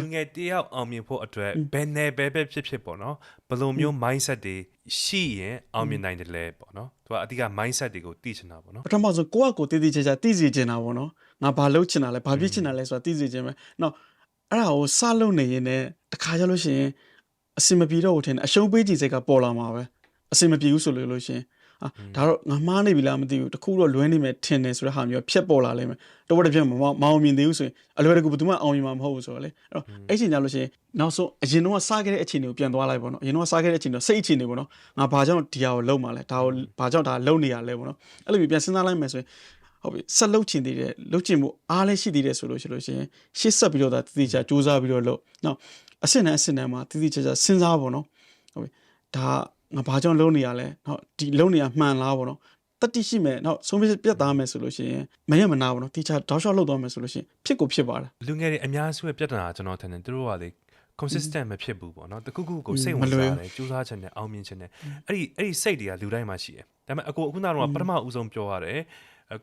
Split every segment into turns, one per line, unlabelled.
လူငယ်တယောက်အောင်မြင်ဖို့အတွက်ဘယ်နယ်ပဲပဲဖြစ်ဖြစ်ပေါ့နော်ဘယ်လိုမျိုး mindset တွေရှိရင်အောင်မြင်နိုင်တယ်လဲပေါ့နော်သူကအဓိက mindset တွေကိုသိချင်တာပေါ့နော်
ပထမဆုံးကိုယ့်အကိုတည်တည်ချာချာသိစေချင်တာပေါ့နော်ငါဘာလုပ်ချင်တာလဲဘာဖြစ်ချင်တာလဲဆိုတာသိစေချင်မယ်နောက်အဲ့ဒါကိုစလုပ်နေရင်လည်းတခါကြလို့ရှိရင်အစင်မပြေတော့ဘူးထင်တယ်အရှုံးပေးကြည့်စိတ်ကပေါ်လာမှာပဲအစင်မပြေဘူးဆိုလို့လို့ရှိရင် အာဒါတော့ငါမှားနေပြီလားမသိဘူးတခုတော့လွဲနေမယ်ထင်တယ်ဆိုတဲ့ဟာမျိုးဖြစ်ပေါ်လာလိမ့်မယ်တော့တစ်ပြက်မမအောင်မြင်သေးဘူးဆိုရင်အလွယ်တကူဘယ်သူမှအောင်မြင်မှာမဟုတ်ဘူးဆိုတော့လေအဲ့တော့အဲ့ချိန်ကြလို့ရှိရင်နောက်ဆုံးအရင်တော့စခဲ့တဲ့အခြေအနေကိုပြန်သွားလိုက်ပေါ့နော်အရင်တော့စခဲ့တဲ့အခြေအနေတော့စိတ်အခြေအနေပေါ့နော်ငါဘာကြောင့်ဒီဟာကိုလုံမှာလဲဒါကိုဘာကြောင့်ဒါလုံနေရလဲပေါ့နော်အဲ့လိုမျိုးပြန်စဉ်းစားလိုက်မယ်ဆိုရင်ဟုတ်ပြီဆက်လုပ်ချင်သေးတယ်လုပ်ချင်မှုအားလည်းရှိသေးတယ်ဆိုလို့ရှိလို့ရှိရင်ရှေ့ဆက်ပြီးတော့ဒါတတိချာစူးစမ်းပြီးတော့လုပ်နောက်အဆင့်နဲ့အဆင့်နဲ့မှာတတိချာချာစဉ်းစားပါတော့ဟုတ်ပြီဒါ ငါဘာကြောင့်လုပ်နေရလဲနော်ဒီလုပ်နေရမှန်လားပေါ့နော်တတိရှိမယ်နောက်ဆုံးဖြတ်ပြတ်သားမယ်ဆိုလို့ရှိရင်မရမနာဘူးနော်တိချာတောက်လျှောက်လုပ်သွားမယ်ဆိုလို့ရှိရင်ဖြစ်ကိုဖြစ်ပါတယ်
လူငယ်တွေအများစုရဲ့ပြဿနာကျွန်တော်ထင်တယ်သူတို့ကလေ consistent မဖြစ်ဘူးပေါ့နော်တခုခုကို
อืม
စိတ်
မ
ဝင်
လွယ်
စားတယ်ကြိုးစားခြင်းနဲ့အောင်မြင်ခြင်းနဲ့အဲ့ဒီအဲ့ဒီစိတ်တွေကလူတိုင်းမှာရှိတယ်ဒါပေမဲ့အကိုအခုနကတော့ပထမဦးဆုံးပြောရတယ်အဲ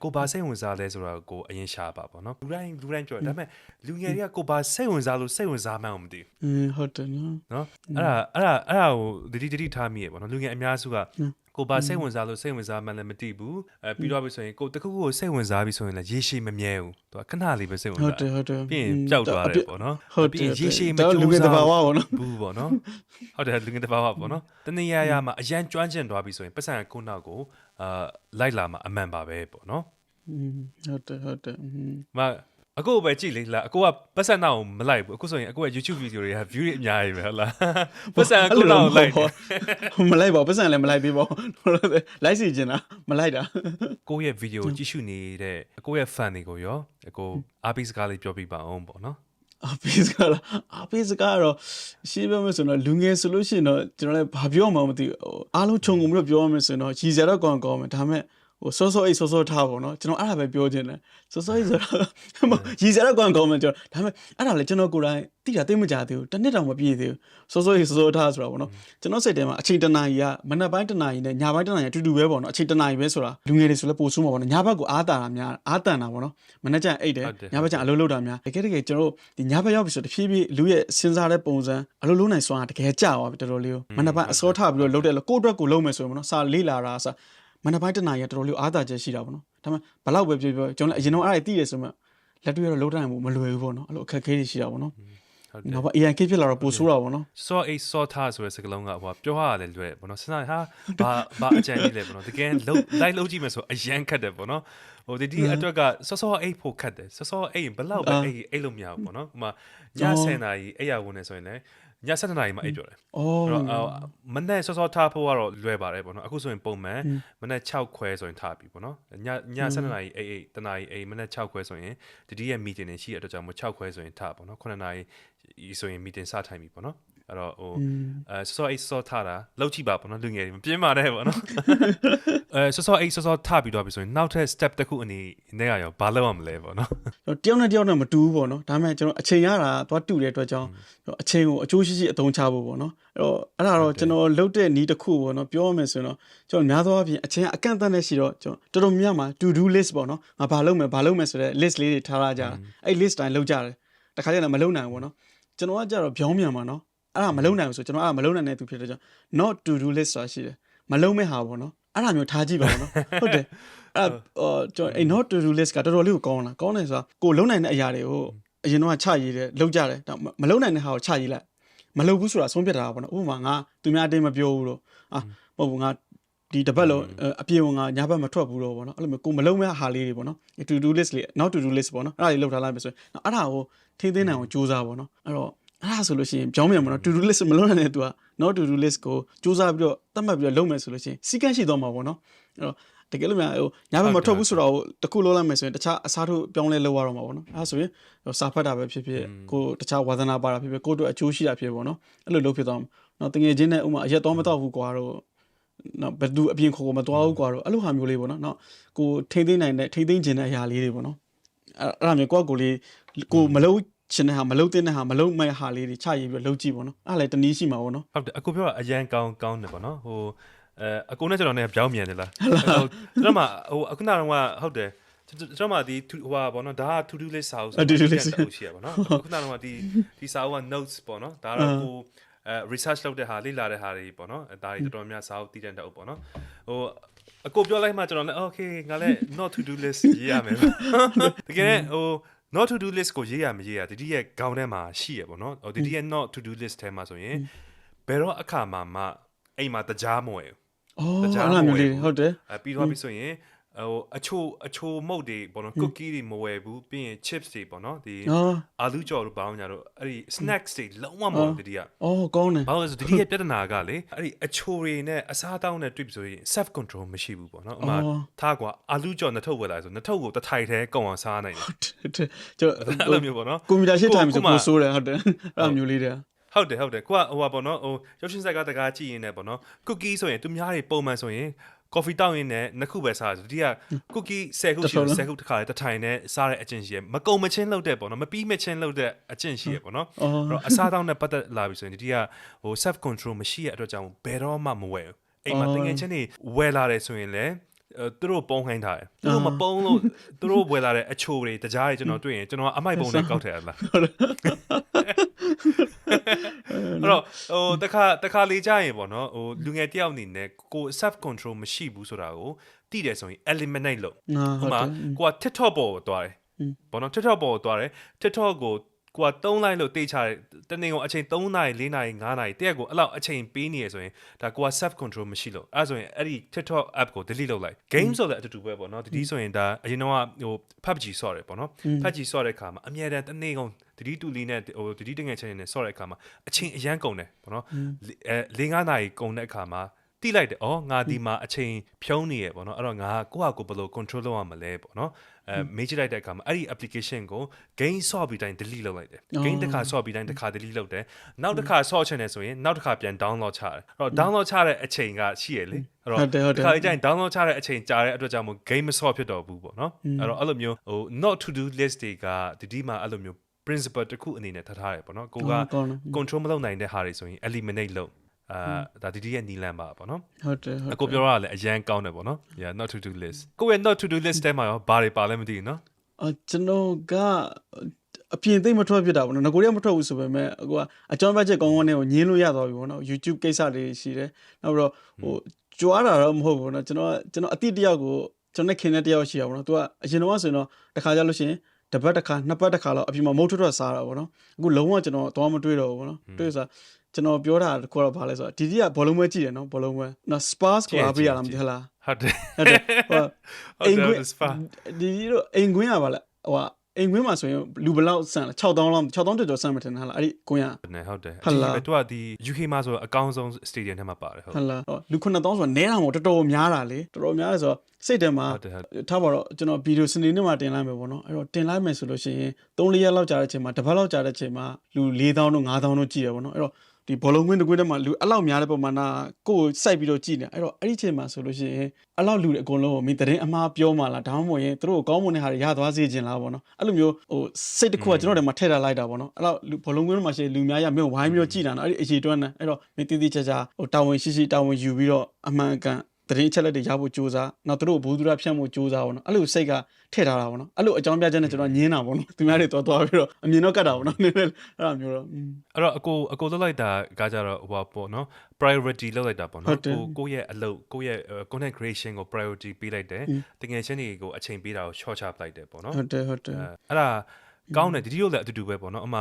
ကိုဘာစိတ်ဝင်စားလဲဆိုတာကိုအရင်ရှာပါပေါ့နော်လူတိုင်းလူတိုင်းပြောတယ်ဒါပေမဲ့လူငယ်တွေကကိုဘာစိတ်ဝင်စားလို့စိတ်ဝင်စားမှန်းမသိဘူး
อืมဟုတ်တယ်နော်
နော်အဲ့ဒါအဲ့ဒါအဲ့ဒါကိုတတိတတိထားမိရပေါ့နော်လူငယ်အများစုကကိုပါစိတ်ဝင်စားလို့စိတ်ဝင်စားမှလည်းမသိဘူးအဲပြီးတော့ပြီဆိုရင်ကိုတခုခုကိုစိတ်ဝင်စားပြီဆိုရင်လည်းရေရှည်မမြဲဘူးသူကခဏလေးပဲစိတ်ဝင်
ဟုတ်
စား
တယ်ဟုတ်တယ်
ပြီးရင်ပျောက်သွားတယ်ပေါ့နော်
ဟုတ်
ပြီး
တယ်
ရင်ရေရှည်မ
ဒါ
ကြိုး
လူငယ်တ
စား
ဘာဝပေါ့နော်
ဘူးပေါ့နော်ဟုတ်တယ်လူငယ်တဘာဝပေါ့နော်တနည်းရရမှာအရန်ကျွမ်းကျင်သွားပြီဆိုရင်ပတ်စံကိုနောက်ကို အာလိုက်လာမှာအမှန်ပါပဲပေါ့နော်
ဟုတ်တယ်ဟုတ်တယ်
မအကိုပဲကြည့်လေလားအကိုကပတ်စံတော့မလိုက်ဘူးအခုဆိုရင်အကိုက YouTube video တွေက view တွေအများကြီးပဲဟုတ်လားပတ်စံအကိုတော့လိုက်
မလိုက်ပါပတ်စံလည်းမလိုက်သေးပါဘူးလိုက်စီချင်တာမလိုက်တာ
ကိုရဲ့ video ကြည့်ရှုနေတဲ့အကိုရဲ့ fan တွေကိုရောအကိုအားပေးစကားလေးပြောပြပါအောင်ပေါ့နော်
အပေးစကားလားအပေးစကားကတော့ရှင်းပြမယ်ဆိုတော့လူငယ်ဆိုလို့ရှိရင်တော့ကျွန်တော်လည်းဘာပြောမှမသိဘူးဟိုအားလုံးခြုံငုံပြီးတော့ပြောရမယ်ဆိုရင်တော့ရည်စရာတော့ကောင်းကောင်းမယ်ဒါပေမဲ့ ဟိုစောစောအိတ်စောစောထားပါတော့ကျွန်တော်အဲ့ဒါပဲပြောချင်တယ်စောစောအိတ်ဆိုတော့ရည်စရာတော့ကောင်းကောင်းမယ်ကျွန်တော်ဒါပေမဲ့အဲ့ဒါလည်းကျွန်တော်ကိုယ်တိုင်တိတာသိမကြသေးဘူးတစ်နှစ်တောင်မပြည့်သေးဘူးစောစောအိတ်စောစောထားဆိုတာပေါ့နော်ကျွန်တော်စိတ်ထဲမှာအချိန်တနာကြီးကမနက်ပိုင်းတနာကြီးနဲ့ညပိုင်းတနာကြီးအတူတူပဲပေါ့နော်အချိန်တနာကြီးပဲဆိုတာလူငယ်တွေဆိုလည်းပို့ဆိုးမှာပေါ့နော်ညဘက်ကိုအားတာတာများအားတန်တာပေါ့နော်မနက်ကျရင်အိတ်တယ်
ဟုတ်တယ်
ညဘက်ကျရင်အလုပ်လုပ်တာများတကယ်တကယ်ကျွန်တော်တို့ဒီညဘက်ရောက်ပြီဆိုတဖြည်းဖြည်းလူရဲ့စဉ်းစားတဲ့ပုံစံအလုပ်လုပ်နိုင်စွမ်းကတကယ်ကြာသွားပြီတော်တော်လေးကိုမနက်ပိုင်းအစောထပြီးတော့လုပ်တယ်လို့ကိုယ့်အတွက်ကိုလုပ်မယ်ဆိုရင်ပေါ့နော်စာလေးလာတာစာ မနက်ပိုင်းတနာရီကတော်တော်လေးကိုအားတာချက်ရှိတာပေါ့နော်ဒါပေမဲ့ဘလောက်ပဲပြောပြောကျွန်တော်လည်းအရင်တော့အဲ့ဒါသိတယ်ဆိုမှလက်တွေ့ရတော့လုပ်တိုင်းမလွယ်ဘူးပေါ့နော်အဲ့လိုအခက်အခဲတွေရှိတာပေါ့နော်
ဟုတ်တယ်
နောက်ပိုင်း ANK ဖြစ်လာတော့ပိုဆိုးတာပေါ့နော်
စောအိတ်စောထားဆိုတဲ့စကားလုံးကဟိုပြောရတယ်လွယ်ပေါ့နော်စဉ်းစားဟာဘာဘာအကြံကြီးလဲပေါ့နော်တကယ်လုံးလိုက်လုံးကြည့်မယ်ဆိုအရန်ခတ်တယ်ပေါ့နော်ဟိုဒီဒီအတွက်ကစောစောအိတ်ဖို့ခတ်တယ်စောစောအိတ်ဘလောက်ပဲအိတ်အိတ်လို့မရဘူးပေါ့နော်ဟိုမှာည10နာရီအိတ်ရဝင်နေဆိုရင်လည်း ည7နာရီမှအိတ်ပြောတယ်
အော်
အဲ့တော့အော်မနေ့စောစောထားဖို့ကတော့လွယ်ပါတယ်ပေါ့နော်အခုဆိုရင်ပုံမှန်မနေ့6ခွဲဆိုရင်ထားပြီပေါ့နော်ညည7နာရီအိတ်အိတ်တနာရီအိတ်မနေ့6ခွဲဆိုရင်ဒီဒီရဲ့ meeting တွေရှိတဲ့အတွက်ကြောင့်မို့6ခွဲဆိုရင်ထားပေါ့နော်9နာရီဆိုရင် meeting စထိုင်ပြီပေါ့နော် အဲ့တော့ဟိုအဲစောစောအိတ်စောစောထားတာလောက်ကြည့်ပါပေါ့နော်လူငယ်တွေမပြင်းပါနဲ့ပေါ့နော်အဲစောစောအိတ်စောစောထားပြီးတော့ပြီဆိုရင်နောက်ထပ် step တစ်ခုအနေနဲ့ရရောဘာလုပ်ရမလဲပေါ့နော်
ကျွန်တော်တယောက်နဲ့တယောက်နဲ့မတူဘူးပေါ့နော်ဒါပေမဲ့ကျွန်တော်အချိန်ရတာသွားတူတဲ့အတွက်ကြောင့်ကျွန်တော်အချိန်ကိုအကျိုးရှိရှိအသုံးချဖို့ပေါ့နော်အဲ့တော့အဲ့ဒါတော့ကျွန်တော်လုပ်တဲ့နီးတစ်ခုပေါ့နော်ပြောရမယ်ဆိုရင်တော့ကျွန်တော်များသောအားဖြင့်အချိန်ကအကန့်အသတ်နဲ့ရှိတော့ကျွန်တော်တော်တော်များများမှာ to do list ပေါ့နော်ငါဘာလုပ်မယ်ဘာလုပ်မယ်ဆိုတဲ့ list လေးတွေထားရကြတာအဲ့ list တိုင်းလုပ်ကြတယ်တခါကျရင်မလုပ်နိုင်ဘူးပေါ့နော်ကျွန်တော်ကကြတော့ဗျောင်းမြန်ပါနော် အဲ့ဒါမလုပ်နိုင်ဘူးဆိုကျွန်တော်အဲ့ဒါမလုပ်နိုင်တဲ့သူဖြစ်တဲ့ကြောင့် not to do list ဆိုတာရှိတယ်မလုပ်မဲ့ဟာပေါ့နော်အဲ့ဒါမျိုးထားကြည့်ပါဦးနော်ဟုတ်တယ်အဲ့အော်ကျွန်တော်အဲ့ not to do list ကတော်တော်လေးကိုကောင်းလာကောင်းတယ်ဆိုတာကိုလုံနိုင်တဲ့အရာတွေကိုအရင်တော့ချရေးတယ်လုပ်ကြတယ်ဒါမလုံနိုင်တဲ့ဟာကိုချရေးလိုက်မလုပ်ဘူးဆိုတာဆုံးဖြတ်တာပေါ့နော်ဥပမာငါသူများအတင်းမပြောဘူးလို့အာမဟုတ်ဘူးငါဒီတပတ်လုံးအပြေဝင်ငါညဘက်မထွက်ဘူးတော့ပေါ့နော်အဲ့လိုမျိုးကိုမလုံမဲ့ဟာလေးတွေပေါ့နော် to do list လေး not to do list ပေါ့နော်အဲ့ဒါလေးလုပ်ထားလိုက်မယ်ဆိုရင်အဲ့ဒါကိုထိသိမ်းနိုင်အောင်စူးစမ်းပေါ့နော်အဲ့တော့ အဲ့ဒါဆိုလို့ရှိရင်ကြောင်းမြန်မနော် to do list မလုပ်နိုင်တဲ့သူက not to do list ကိုစူးစမ်းပြီးတော့သတ်မှတ်ပြီးတော့လုပ်မယ်ဆိုလို့ရှိရင်စီကန်းရှိသွားမှာပေါ့နော်အဲ့တော့တကယ်လို့များဟိုညဘက်မထွက်ဘူးဆိုတော့တခုလုံးလိုက်မယ်ဆိုရင်တခြားအစားထိုးပြောင်းလဲလုပ်ရတော့မှာပေါ့နော်အဲ့ဒါဆိုရင်စာဖတ်တာပဲဖြစ်ဖြစ်ကိုတခြားဝါသနာပါတာဖြစ်ဖြစ်ကိုတို့အကျိုးရှိတာဖြစ်ပေါ့နော်အဲ့လိုလုပ်ဖြစ်သွားမှာနော်တကယ်ချင်းနဲ့ဥမာအရက်တော့မတော့ဘူးကွာတော့နော်ဘယ်သူအပြင်ခေါ်ကိုမသွားဘူးကွာတော့အဲ့လိုဟာမျိုးလေးပေါ့နော်နော်ကိုထိမ့်သိမ့်နိုင်တဲ့ထိမ့်သိမ့်ခြင်းတဲ့အရာလေးတွေပေါ့နော်အဲ့အဲ့ဒါမျိုးကိုယ့်ကိုယ်လေးကိုမလုံး ချင်တဲ့ဟာမလုံးတဲ့ဟာမလုံးမဲ့ဟာလေးတွေချရေးပြီးတော့လုပ်ကြည့်ပေါ့နော်အဲ့ဒါလည်းတနည်းရှိမှာပေါ့နော်
ဟုတ်တယ်အခုပြောတာအရန်ကောင်းကောင်းတယ်ပေါ့နော်ဟိုအဲအကိုနဲ့ကျွန်တော်နဲ့ပြောင်းမြန်တယ်လားဟိုကျွန်တော်မှဟိုအခုနကတော့ဟုတ်တယ်ကျွန်တော်ကျွန်တော်မှဒီ to- ဟိုပါပေါ့နော်ဒါက to do list စာအုပ်
အ to do list
တူရှိရပါတော့ခုနကတော့ဒီဒီစာအုပ်က notes ပေါ့နော်ဒါတော့ကိုအဲ research လုပ်တဲ့ဟာလေ့လာတဲ့ဟာတွေပေါ့နော်အဲဒါတွေတော်တော်များစာအုပ်တည်တဲ့တဲ့အုပ်ပေါ့နော်ဟိုအကိုပြောလိုက်မှကျွန်တော်လည်း okay ငါလည်း not to do list ရေးရမယ်တကယ်ဟို not to do list ကိုရေးရမရေးရတတိရဲ့ခေါင်းထဲမှာရှိရပေါ့နော်ဟိုတတိရဲ့ not to do list ထဲမှာဆိုရင်ဘယ်တော့အခါမှမှအိမ်မှာတကြားမဝယ်ဘူး
အော်
တခြား
အဲ့လိုမျိုးလေး
မဝယ်ဘူး
ဟုတ်တယ်
အဲပြီးတော့ပြီဆိုရင် ဟိုအချိုအချိုမုတ်တွေပေါ့နော် cookie တွေမဝယ်ဘူးပြီးရင် chips တွေပေါ့နော်ဒီ
အော်
အာလူကြော်တို့ဘာလို့ညာတို့အဲ့ဒီ snacks တွေလုံးဝမဟုတ်ဘူးတတိယ
အော်ကောင်းတယ်
ဘာလို့လဲဆိုတတိယပြဿနာကလေအဲ့ဒီအချိုတွေနဲ့အစားအသောက်နဲ့တွေ့ပြီဆိုရင် self control မရှိဘူးပေါ့နော်ဥမာ
အော်
ထားကွာအာလူကြော်နှစ်ထုပ်ဝယ်လာဆိုနှစ်ထုပ်ကိုတစ်ထိုင်တည်းကုန်အောင်စားနိုင်တယ်
ဟုတ်တယ်ကျွန်တော်
အဲ့လိုမျိုးပေါ့နော်
ကွန်ပျူတာရှစ်ထိုင်ဆို
ကို
ကိုဆိုးတယ်ဟုတ်တယ်အဲ့လိုမျိုးလေးတွေ
ဟုတ်တယ်ဟုတ်တယ်ကိုကဟိုပါပေါ့နော်ဟိုရုပ်ရှင်ဇာတ်ကားတကားကြည့်ရင်လည်းပေါ့နော် cookie ဆိုရင်သူများတွေပုံမှန်ဆိုရင် coffee တောက်ရင်လည်းနှစ်ခုပဲစားတယ်ဒီက cookie 10ခုရှိတယ်10ခုတစ်ခါတည်းတစ်ထိုင်နဲ့စားတဲ့အကျင့်ရှိရမကုံမချင်းလောက်တဲ့ပေါ့နော်မပြီးမချင်းလောက်တဲ့အကျင့်ရှိရပေါ့နော်
အော်
အဲ့တော့အစားတောက်နဲ့ပတ်သက်လာပြီဆိုရင်ဒီကဟို self control မရှိရတဲ့အတွက်ကြောင့်ဘယ်တော့မှမဝယ်ဘူးအိမ်မှာတကယ်ချင်းနေဝယ်လာတယ်ဆိုရင်လည်းအဲ သူတို့ပုံခိုင်းထားတယ်သူတို့မပုံလို့သူတို့ဝယ်လာတဲ့အချိုတွေတကြားတွေကျွန်တော်တွေ့ရင်ကျွန်တော်အမိုက်ပုံနဲ့ကောက်ထည့်ရလားအဲ့တော့ဟိုတခါတခါလေးကြရင်ပေါ့နော်ဟိုလူငယ်တယောက်အနေနဲ့ကို self control မရှိဘူးဆိုတာကိုသိတယ်ဆိုရင် eliminate လုပ်
ငါ
ဥ
ဟုတ်
မာ
တယ်
ကိုက TikTok ပေါ်ကိုသွားတယ်ပေါ့နော် TikTok ပေါ်ကိုသွားတယ် TikTok ကို ကိုက3 line လို့တေးချတယ်တနေ့ကအချိန်3နာရီ4နာရီ5နာရီတရက်ကိုအဲ့လောက်အချိန်ပေးနေရဆိုရင်ဒါကိုက self control မရှိလို့အဲ့ဒါဆိုရင်အဲ့ဒီ TikTok app ကို delete လုပ်လိုက် game ဆိုလည်းအတူတူပဲပေါ့နော်ဒီဆိုရင်ဒါအရင်တော့ဟို PUBG ဆော့တယ်ပေါ့နော် PUBG ဆော့တဲ့အခါမှာအမြဲတမ်းတနေ့ကုန်တတိတူလီနဲ့ဟိုတတိတငယ်ချင်းနဲ့ဆော့တဲ့အခါမှာအချိန်အရန်ကုန်တယ်ပေါ့နော်အဲ၄၅နာရီကုန်တဲ့အခါမှာ တိလိုက်တယ်ဩငါဒီမှာအချိန်ဖြုံးနေရပေါ့နော်အဲ့တော့ငါကိုယ့်ဟာကိုယ်ဘယ်လို control လုပ်ရမလဲပေါ့နော်အဲမေးကြည့်လိုက်တဲ့အခါမှာအဲ့ဒီ application ကို gain ဆော့ပြီးတိုင်း delete လုပ်လိုက်တယ် gain တစ်ခါဆော့ပြီးတိုင်းတစ်ခါ delete လုပ်တယ်နောက်တစ်ခါဆော့ချင်တယ်ဆိုရင်နောက်တစ်ခါပြန် download ချတယ်အဲ့တော့ download ချတဲ့အချိန်ကရှိရလေအဲ့တော့
ဟုတ်တယ်ဟုတ်တယ်
တစ်ခါကျရင် download ချတဲ့အချိန်ကြာတဲ့အတွက်ကြောင့်မို့ game မဆော့ဖြစ်တော့ဘူးပေါ့နော်အဲ့တော့အဲ့လိုမျိုးဟို not to do list တွေကဒီဒီမှာအဲ့လိုမျိုး principle တစ်ခုအနေနဲ့ထားထားတယ်ပေါ့နော်ကိုက
ကောင်းတယ်
control မလုပ်နိုင်တဲ့ဟာတွေဆိုရင် eliminate လုပ် အာဒါဒီဒီရဲ့နီလန်ပါပေါ့နော်
ဟုတ်တယ်ဟုတ်
အကိုပြောရတာလည်းအရန်ကောင်းတယ်ပေါ့နော် yeah not to do list ကိုယ့်ရဲ့ not to do list ထဲမှာရောဘာတွေပါလဲမသိဘူးနော်
အကျွန်တော်ကအပြင်သိမ့်မထွက်ဖြစ်တာပေါ့နော်ငကိုရီးယားမထွက်ဘူးဆိုပေမဲ့အခုကအကြောင်းဘတ်ချက်ကောင်းကောင်းနဲ့ကိုညင်းလို့ရသွားပြီပေါ့နော် YouTube ကိစ္စတွေရှိတယ်နောက်ပြီးတော့ဟိုကြွားတာတော့မဟုတ်ဘူးပေါ့နော်ကျွန်တော်ကျွန်တော်အတိတယောက်ကိုကျွန်တော်နဲ့ခင်တဲ့တယောက်ရှိရပါပေါ့နော်သူကအရင်တော့ဆိုရင်တော့တစ်ခါကြလို့ရှိရင်တစ်ပတ်တစ်ခါနှစ်ပတ်တစ်ခါတော့အပြင်မှာမုတ်ထွက်ထွက်စားတာပေါ့နော်အခုလုံးဝကျွန်တော်သွားမတွေ့တော့ဘူးပေါ့နော်တွေ့စား ကျွန်တော်ပြောတာတခုတော့ဘာလဲဆိုတော့ဒီဒီကဘောလုံးပွဲကြည့်တယ်နော်ဘောလုံးပွဲနော် Spurs ကိုအားပေးရလားမသိဟလား
ဟုတ်တယ်
ဟုတ်တယ်ဟို
ဟုတ်တယ်ဟုတ်တယ် spa
ဒီဒီတော့အိမ်ကွင်းရပါလားဟိုကအိမ်ကွင်းမှာဆိုရင်လူဘယ်လောက်ဆန်လဲ6000လောက်6000ကျော်ကျော်ဆန်မထင်လားအဲ့ဒီကွင်းရ
နေဟုတ်တယ်
ဟုတ်လား
ဒီသူကဒီ UK မှာဆိုအကောင်းဆုံး stadium ထဲမှာပါတယ်ဟုတ်
ဟုတ်လားဟောလူ9000ဆိုတော့နဲတာမို့တော်တော်များတာလေတော်တော်များတယ်ဆိုတော့စိတ်ထဲမှာ
ဟုတ်တယ်ဟုတ်တယ်
ထားပါတော့ကျွန်တော်ဗီဒီယိုစနေနေ့မှာတင်လိုက်မယ်ပေါ့နော်အဲ့တော့တင်လိုက်မယ်ဆိုလို့ရှိရင်3-4ရက်လောက်ကြာတဲ့အချိန်မှာတစ်ပတ်လောက်ကြာတဲ့အချိန်မှာလူ4000တို့5000တို့ကြည့်ရပေါ့နော်အဲ့တော့ ဒီဘောလုံးကွင်းတစ်ကွင်းထဲမှာလူအဲ့လောက်များတဲ့ပုံမှန်ကကိုယ်စိုက်ပြီးတော့ကြည့်နေအဲ့တော့အဲ့ဒီအချိန်မှာဆိုလို့ရှိရင်အဲ့လောက်လူတွေအကုန်လုံးကိုမင်းသတင်းအမှားပြောမှလားဒါမှမဟုတ်ရင်သူတို့ကိုကောင်းမွန်တဲ့ဟာတွေရသွားစေချင်လားပေါ့နော်အဲ့လိုမျိုးဟိုစိတ်တစ်ခုကကျွန်တော်တို့မှာထည့်ထားလိုက်တာပေါ့နော်အဲ့တော့လူဘောလုံးကွင်းထဲမှာရှိလူများရမင်းဝိုင်းပြီးတော့ကြည်တာနော်အဲ့ဒီအရေးတွန်းနေအဲ့တော့မင်းတိတိကျကျဟိုတာဝန်ရှိရှိတာဝန်ယူပြီးတော့အမှန်ကန် သတင်းအချက်လက်တွေရဖို့ကြိုးစားနောက်သူတို့ဘူသူရဖြန့်ဖို့ကြိုးစားပေါ့နော်အဲ့လိုစိတ်ကထည့်ထားတာပေါ့နော်အဲ့လိုအကြောင်းပြချက်နဲ့ကျွန်တော်ညင်းတာပေါ့နော်သူများတွေတော်တော်ပြီးတော့အမြင်တော့ကတ်တာပေါ့နော်နည်းနည်းအဲ့လိုမျိုးတော့อืม
အဲ့တော့အကိုအကိုလောက်လိုက်တာကကြတော့ဟိုပါပေါ့နော် priority လောက်လိုက်တာပေါ့
ဟု
နော်
တ်တယ်
ကိုကိုယ့်ရဲ့အလုပ်ကိုယ့်ရဲ့ uh, content creation ကို priority ပေးလိုက်တယ်တကယ်ချင်းတွေကိုအချိန်ပေးတာကို short ချပလိုက်တယ်ပေါ့နော်
ဟုတ်တယ်ဟုတ်တယ်
အဲအဲ့ဒါ ကောင်းတယ်ဒီဒီလိုလည်းအတူတူပဲပေါ့နော်အမှ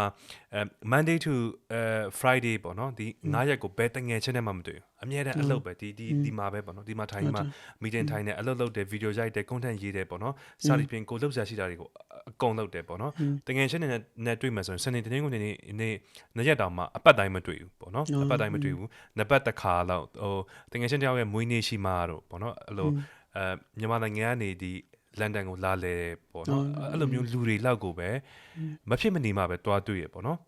အဲ Monday to အဲ Friday ပေါ့နော်ဒီ9ရက်ကိုဘယ်တငယ်ချင်းနဲ့မှမတွေ့ဘူးအမြဲတမ်းအလုပ်ပဲဒီဒီဒီမှာပဲပေါ့နော်ဒီမှာထိုင်မှာ meeting ထိုင်နေအလုပ်လုပ်တယ် video ရိုက်တယ် content ရေးတယ်ပေါ့နော်စာရီပြင်ကိုလုပ်စရာရှိတာတွေကိုအကုန်လုပ်တယ်ပေါ့နော်တငယ်ချင်းနဲ့နဲ့တွေ့မယ်ဆိုရင်စနေတနင်္ဂနွေနေ့နေ့နေ့ရက်တောင်မှအပတ်တိုင်းမတွေ့ဘူးပေါ့နော်အပတ်တိုင်းမတွေ့ဘူးနှစ်ပတ်တစ်ခါလောက်ဟိုတငယ်ချင်းတယောက်ရဲ့မွေးနေ့ရှိမှတော့ပေါ့နော်အဲ့လိုအဲမြန်မာနိုင်ငံကနေဒီ လန်ဒန်ကိုလာလဲပေါ့နော်အဲ့လိုမျိုးလူတွေလောက်ကိုပဲမဖြစ်မနေမှပဲတွားတွေ့ရပေါ့နော်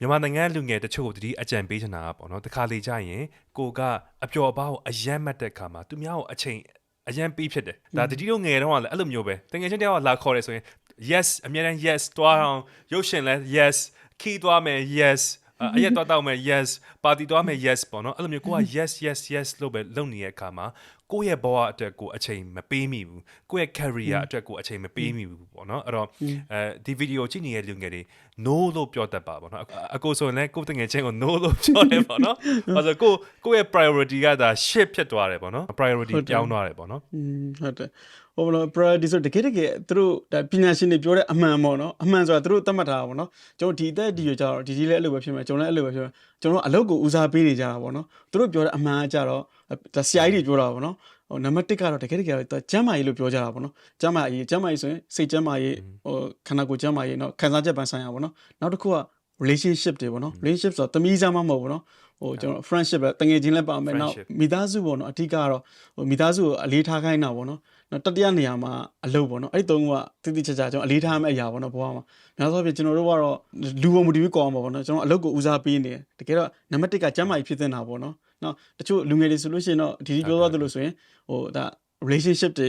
မြန်မာနိုင်ငံလူငယ်တချို့ကိုတတိအကြံပေးချင်တာကပေါ့နော်တခါလေကြာရင်ကိုကအပျော်အပါးကိုအယမ်းမှတ်တဲ့ခါမှာသူများကိုအချိန်အရန်ပေးဖြစ်တယ်ဒါတတိတို့ငယ်တော့ကလည်းအဲ့လိုမျိုးပဲတကယ်ချင်းတယောက်ကလာခေါ်တယ်ဆိုရင် yes အများတန်း yes တွားအောင်ရုပ်ရှင်လဲ yes key တွားမယ် yes အရက်တော့တောက်မယ် yes ပါတီတော့မယ် yes ပေါ့နော်အဲ့လိုမျိုးကိုက yes yes yes လို့ပဲလုပ်နေတဲ့အခါမှာ ကိုယ့်ရဲ့ဘဝအတွက်ကိုအချိန်မပေးမိဘူးကိုယ့်ရဲ့ career အတွက်ကိုအချိန်မပေးမိဘူးပေါ့နော်အဲ့တော့အဲဒီ video ကြည့်နေတဲ့လူငယ်တွေ no လို့ပြောတတ်ပါပေါ့နော်အအကိုဆိုရင်လည်းကိုယ့်တငယ်ချင်းကို no လို့ပြောတယ်ပေါ့နော်ဘာလို့ကိုကိုယ့်ရဲ့ priority ကဒါ shift ဖြစ်သွားတယ်ပေါ့နော် priority ပြောင်းသွားတယ်ပေါ့နော်
อืมဟုတ်တယ်ဟိုဘယ်လို priority ဆိုတကယ်တကယ်သူတို့ဒါပညာရှင်တွေပြောတဲ့အမှန်ပေါ့နော်အမှန်ဆိုတာသူတို့သတ်မှတ်ထားတာပေါ့နော်ကျွန်တော်ဒီအသက်ဒီရကြတော့ဒီကြီးလည်းအဲ့လိုပဲဖြစ်မယ်ကျွန်တော်လည်းအဲ့လိုပဲဖြစ်မယ်ကျွန်တော်အလုပ်ကိုဦးစားပေးနေကြတာပေါ့နော်သူတို့ပြောတဲ့အမှန်ကကြတော့ ဒါဆရာကြီးတွေပြောတာပေါ့နော်ဟိုနံပါတ်1ကတော့တကယ်တကယ်တော့ကျမ်းမာရေးလို့ပြောကြတာပေါ့နော်ကျမ်းမာရေးကျမ်းမာရေးဆိုရင်စိတ်ကျမ်းမာရေးဟိုခန္ဓာကိုယ်ကျမ်းမာရေးเนาะခံစားချက်ပန်းဆိုင်ရာပေါ့နော်နောက်တစ်ခုက relationship တွေပေါ့နော် relationship ဆိုတော့တမီးစားမမဟုတ်ဘူးနော်ဟိုကျွန်တော် friendship ပဲတငယ်ချင်းလည်းပါမယ်နောက်
Friendship
မိသားစုပေါ့နော်အဓိကကတော့ဟိုမိသားစုကိုအလေးထားခိုင်းတာပေါ့နော်နောက်တတိယနေရာမှာအလုပ်ပေါ့နော်အဲ့ဒီသုံးခုကတိတိကျကျကျွန်တော်အလေးထားမယ့်အရာပေါ့နော်ဘဝမှာများသောအားဖြင့်ကျွန်တော်တို့ကတော့လူပုံမတူပြီးကောင်းမှာပေါ့နော်ကျွန်တော်အလုပ်ကိုဦးစားပေးနေတယ်တကယ်တော့နံပါတ်1ကကျမ်းမာရေးဖြစ်တင်တာပေါ့နော် နောက်တချို့လူငယ်တွေဆိုလို့ရှိရင်တော့ဒီဒီပြောသွားသလိုဆိုရင်ဟိုဒါ relationship တွေ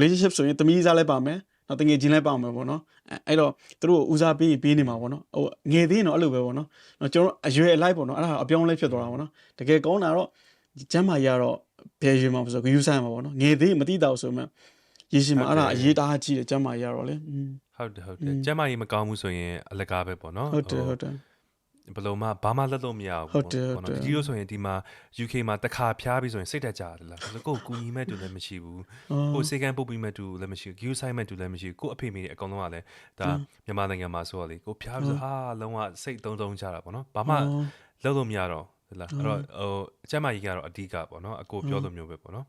relationship ဆိုရင်တမီးစားလည်းပါမယ်နောက်တငယ်ချင်းလည်းပါမယ်ပေါ့နော်အဲ့အဲ့တော့သူတို့ကိုဦးစားပေးရင်ပေးနေမှာပေါ့နော်ဟိုငယ်သေးရင်တော့အဲ့လိုပဲပေါ့နော်နော်ကျွန်တော်တို့အရွယ်အလိုက်ပေါ့နော်အဲ့ဒါအပြောင်းလဲဖြစ်သွားတာပေါ့နော်တကယ်ကောင်းတာတော့ကျမ်းမာရေးကတော့ဘယ်ရွယ်မှာဆိုဂယူဆိုင်မှာပေါ့နော်ငယ်သေးရင်မတိတော့ဆိုမှရေရှင်မှာအဲ့ဒါအရေးတားကြီးတယ်ကျမ်းမာရေးကတော့လေอืม
ဟုတ်တယ်ဟုတ်တယ်ကျမ်းမာရေးမကောင်းဘူးဆိုရင်အလကားပဲပေါ့နော်
ဟုတ်တယ်ဟုတ်တယ်
ဘယ်လိုမှဘာမှလက်လို့မရဘူး
ဟုတ်တယ်ဟုတ်တယ်
ဒီလိုဆိုရင်ဒီမှာ UK မှာတစ်ခါဖျားပြီးဆိုရင်စိတ်တက်ကြတယ်လားကိုယ်ကူညီမဲ့တူလည်းမရှိဘူးကိုယ်စေကန်ပုတ်ပြီးမဲ့တူလည်းမရှိဘူး view site မဲ့တူလည်းမရှိဘူးကိုယ်အဖေမိတွေအကုန်လုံးကလည်းဒါမြန်မာနိုင်ငံမှာဆိုတော့လေကိုယ်ဖျားပြီးဆိုဟာလုံးဝစိတ်တုံးတုံးကြတာပေါ့နော်ဘာမှလက်လို့မရတော့ဟုတ်လားအဲ့တော့ဟိုအကျမ်းမာရေးကတော့အဓိကပေါ့နော်အကိုပြောလိုမျိုးပဲပေါ့နော်